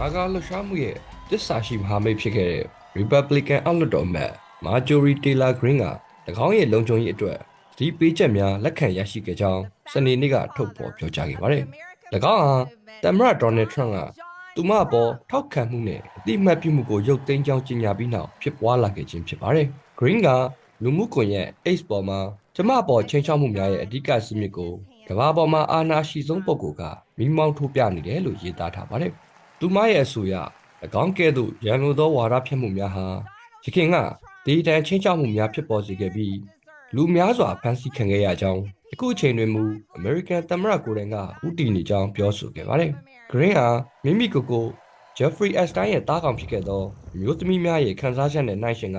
ဂါဂါလှုပ်ရှားမှုရဲ့တစ္ဆာရှိမဟာမိတ်ဖြစ်ခဲ့တဲ့ Republican အောက်လွှတ်တော်အမတ် Marjorie Taylor Greene က၎င်းရဲ့လုံခြုံရေးအတွက်ဒီပေးချက်များလက်ခံရရှိခဲ့ကြောင်းစနေနေ့ကထုတ်ဖော်ပြောကြားခဲ့ပါတယ်။၎င်းဟာသမ္မတ Donald Trump ကသူမအပေါ်ထောက်ခံမှုနဲ့အတိအမှတ်ပြုမှုကိုရုပ်သိမ်းကြောင်းကြေညာပြီးနောက်ဖြစ်ပွားလာခဲ့ခြင်းဖြစ်ပါတယ်။ Green ကလူမှုကွန်ရက် X ပေါ်မှာကျမအပေါ်ချင်းချောက်မှုများရဲ့အဓိကစမြစ်ကိုကမ္ဘာပေါ်မှာအာဏာရှိဆုံးပုဂ္ဂိုလ်ကမိမောင်းထိုးပြနေတယ်လို့ရေးသားထားပါတယ်။ သူမရဲ့အဆိုအရ၎င်းကဲ့သို့ရန်လိုသောဝါဒဖြန့်မှုများဟာရခင်ကဒေတန်ချင်းချောက်မှုများဖြစ်ပေါ်စေခဲ့ပြီးလူများစွာဖမ်းဆီးခံခဲ့ရကြောင်းအခုအချိန်တွင်မူအမေရိကန်သမ္မတကိုယ်တိုင်ကဥတီနေကြောင်းပြောဆိုခဲ့ပါတယ်။ Green ဟာမိမိကိုယ်ကို Jeffrey Epstein ရဲ့တားကောင်ဖြစ်ခဲ့သောအမျိုးသမီးများရဲ့ခံစားချက်နဲ့နှိုင်းယှဉ်က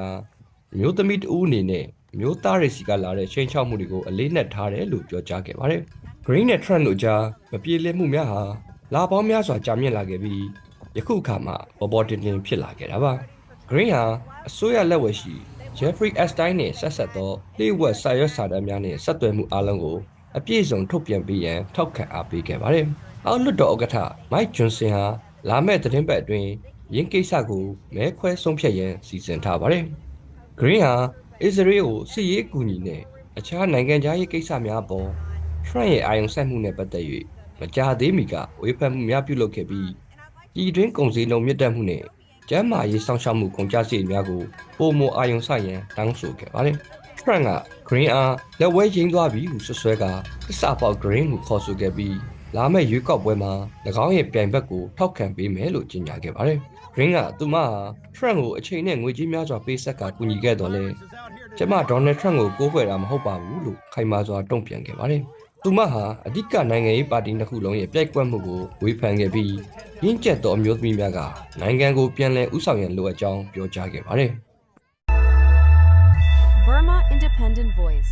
အမျိုးသမီးတဦးအနေနဲ့အမျိုးသားတွေစီကလာတဲ့ချိန်ချောက်မှုတွေကိုအလေးနက်ထားတယ်လို့ပြောကြားခဲ့ပါတယ်။ Green နဲ့ Trump တို့ကြားမပြေလည်မှုများဟာ လာပေါင်းများစွာကြာမြင့်လာခဲ့ပြီးယခုအခါမှာပေါ်ပေါ်တင်တင်ဖြစ်လာခဲ့တာပါ။ Green ဟာအစိုးရလက်ဝယ်ရှိ Jeffrey Epstein နဲ့ဆက်ဆက်သောလှိဝက်စာရွက်စာတမ်းများနဲ့ဆက်သွယ်မှုအလုံးကိုအပြည့်စုံထုတ်ပြန်ပေးရန်ထောက်ခံအားပေးခဲ့ပါတယ်။အောက်လွှတ်တော်ဥက္ကဋ္ဌ Mike Johnson ဟာလာမယ့်သတင်းပတ်အတွင်းရင်းကိစ္စကိုမဲခွဲဆုံးဖြတ်ရန်စီစဉ်ထားပါတယ်။ Green ဟာအစ္စရေးကိုစစ်ရေးအကူအညီနဲ့အခြားနိုင်ငံခြားရေးကိစ္စများအပေါ် Trump ရဲ့အာရုံစိုက်မှုနဲ့ပတ်သက်၍ မကြာသေးမီကဝေဖန်မှုများပြုလုပ်ခဲ့ပြီးဒီတွင်ကုန်စည်နှုန်းမြင့်တက်မှုနဲ့ကျန်းမာရေးစောင့်ရှောက်မှုကုန်ကျစရိတ်များကိုပုံမအာရုံစိုက်ရန်တောင်းဆိုခဲ့ပါတယ်။ Trump က Green အားလက်ဝဲရင်းသွားပြီဟုဆွဆွဲကသစ္စာပေါက် Green ကိုခေါ်ဆိုခဲ့ပြီးလာမယ့်ရွေးကောက်ပွဲမှာ၎င်းရဲ့ပြိုင်ဘက်ကိုထောက်ခံပေးမယ်လို့ကြေညာခဲ့ပါတယ်။ Green ကသူမဟာ Trump ကိုအချိန်နဲ့ငွေကြေးများစွာပေးဆက်ကကူညီခဲ့တော်လဲကျမဒေါ်နယ်ထရန့်ကိုကိုးကွယ်တာမဟုတ်ပါဘူးလို့ခိုင်မာစွာတုံ့ပြန်ခဲ့ပါတယ်။ သူမဟာအဓိကနိုင်ငံရေးပါတီနှစ်ခုလုံးရဲ့ပြိုက်ကွက်မှုကိုဝေဖန်ခဲ့ပြီးရင်းကျက်သောအမျိုးသမီးများကနိုင်ငံကိုပြန်လည်ဥဆောင်ရန်လိုအပ်ကြောင်းပြောကြားခဲ့ပါတယ်။ Burma Independent Voice.